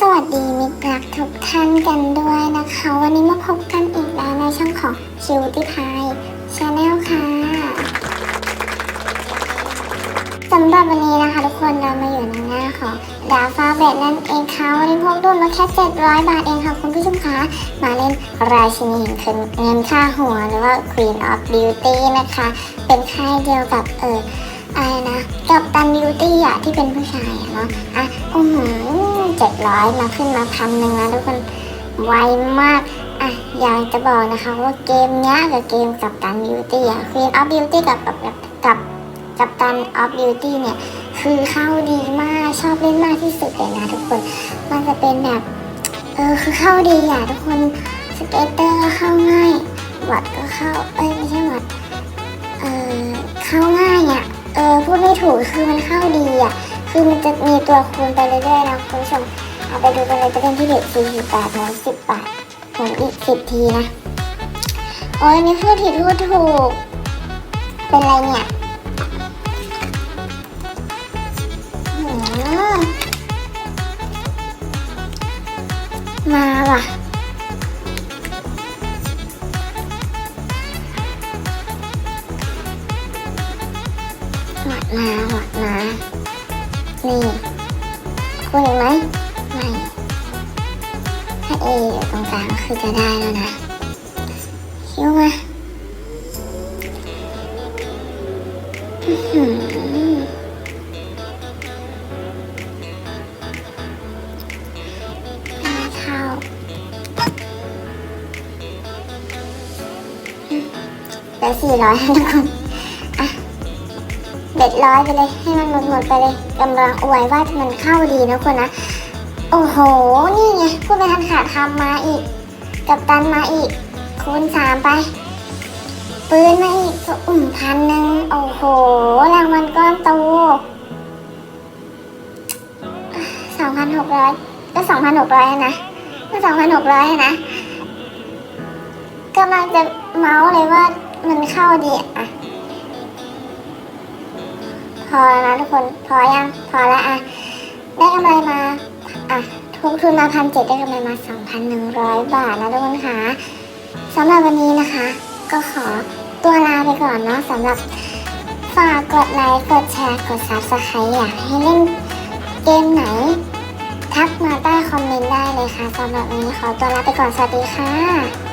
สวัสดีมิตรรักทุกท่านกันด้วยนะคะ วันนี้มาพบกันอีกแล้วในช่องของชิวตี้พายชาแนลค่ะสำหรับวันนี้นะคะทุกคนเรามาอยู่ในหน้าของดาฟ้าเบดนั่นเองค่ะวันนี้พกดุลมาแค่ 700 บาทเองค่ะคุณผู้ชมคะมาเล่นราชินีแห่งเงินค่าหัวหรือว่า Queen of Beauty นะคะ เป็นค่ายเดียวกับเออ อะไรนะกับตันบิวตี้อะที่เป็นผู้ชายอะเนาะอะอือหือเจ็ดร้อยมาขึ้นมาพันหนึ่งแล้วทุกคนไวมากอะอยากจะบอกนะคะว่าเกมเนี้ยกับเกมกับตันบิวตี้อะ Queen of Beauty กับกับกับกับกับตัน of Beauty เนี่ยคือเข้าดีมากชอบเล่นมากที่สุดเลยนะทุกคน มันจะเป็นแบบเออคือเข้าดีอะทุกคนสเกตเตอร์เข้า ถูกคือมันเข้าดีอะ คือมันจะมีตัวคูณไปเรื่อยๆนะคุณผู้ชม เอาไปดูกันเลยจะเป็นที่เด็ดสี่สิบาทหมุนสิบบาทหมุนอีกสิบทีนะ โอ้ยนี่พูดผิดพูดถูก เป็นไรเนี่ยมมาว่ะ หวัดมาหวัดมานี่คุณเห็นไหมไม่ถ้าเออยู่ตรงกลางคือจะได้แล้วนะคิ้วมาอื้อหือไม่เข้าอืมเหลือสี่ร้อยทุกคน เบ็ดร้อยไปเลยให้มันหมดหมดไปเลยกำลังอวยว่ามันเข้าดีนะคุณนะ โอ้โห นี่ไงพูดไปทันขาดคำมาอีก กับตันมาอีก คูณสามไป ปืนมาอีกอุ่มพันหนึ่งโอ้โห รางวัลก้อนโตสองพันหกร้อยก็สองพันหกร้อยนะก็สองพันหกร้อยนะกำลังจะเมาส์เลยว่ามันเข้าดีอะ พอแล้วนะทุกคนพอยังพอแล้วอะได้กำไรมาอะทุกทุนมาพันเจ็ดได้กำไรมาสองพันหนึ่งร้อยบาทนะทุกคนคะสำหรับวันนี้นะคะ ก็ขอตัวลาไปก่อนเนาะสำหรับฝากกดไลค์กดแชร์กดซับสไครต์อยากให้เล่นเกมไหน ทักมาใต้คอมเมนต์ได้เลยค่ะสำหรับวันนี้ขอตัวลาไปก่อนสวัสดีค่ะ